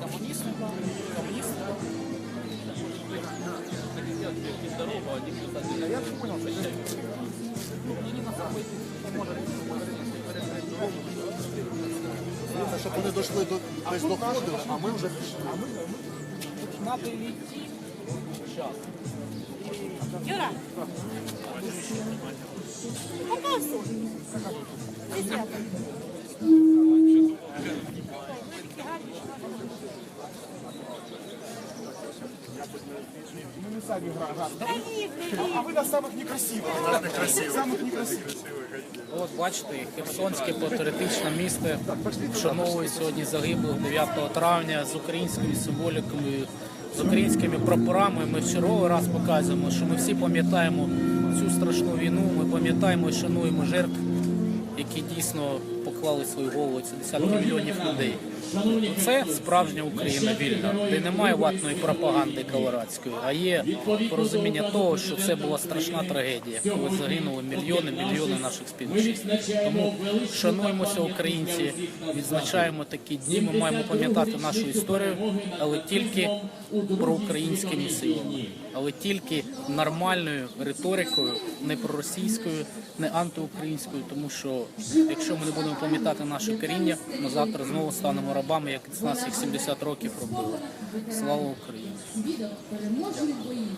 коммунисты, коммунисты. Да я не понял, что ну, мне не на самый поможет перекрыть дорогу. Щоб вони дійшли до десь доходили, а ми вже пішли. Надо или идти сейчас. Юра. Попався. Десятка. Ми не самі граємо. А ви на самих некрасивих. Самих некрасивих. От бачите, Херсонське патріотичне місто вшановує сьогодні загиблих 9 травня з українською символікою, з українськими прапорами. Ми в черговий раз показуємо, що ми всі пам'ятаємо цю страшну війну. Ми пам'ятаємо і шануємо жертв, які дійсно поклали свою голову. Це десятки мільйонів людей. Це справжня Україна вільна, де немає ватної пропаганди колорадської, а є порозуміння того, що це була страшна трагедія, коли загинули мільйони, мільйони наших співвітчизників. Тому шануємося, українці, відзначаємо такі дні. Ми маємо пам'ятати нашу історію, але тільки про українськими силами, але тільки нормальною риторикою, не проросійською, не антиукраїнською, тому що якщо ми не будемо пам'ятати наше коріння, ми завтра знову станемо рабами, як з нас їх 70 років робили. Слава Україні! свідок переможних боїв,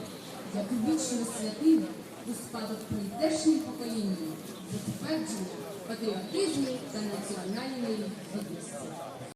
як вічна святиня у спадок прийдешнім покоління, затвердження патріотизму та національної гідності.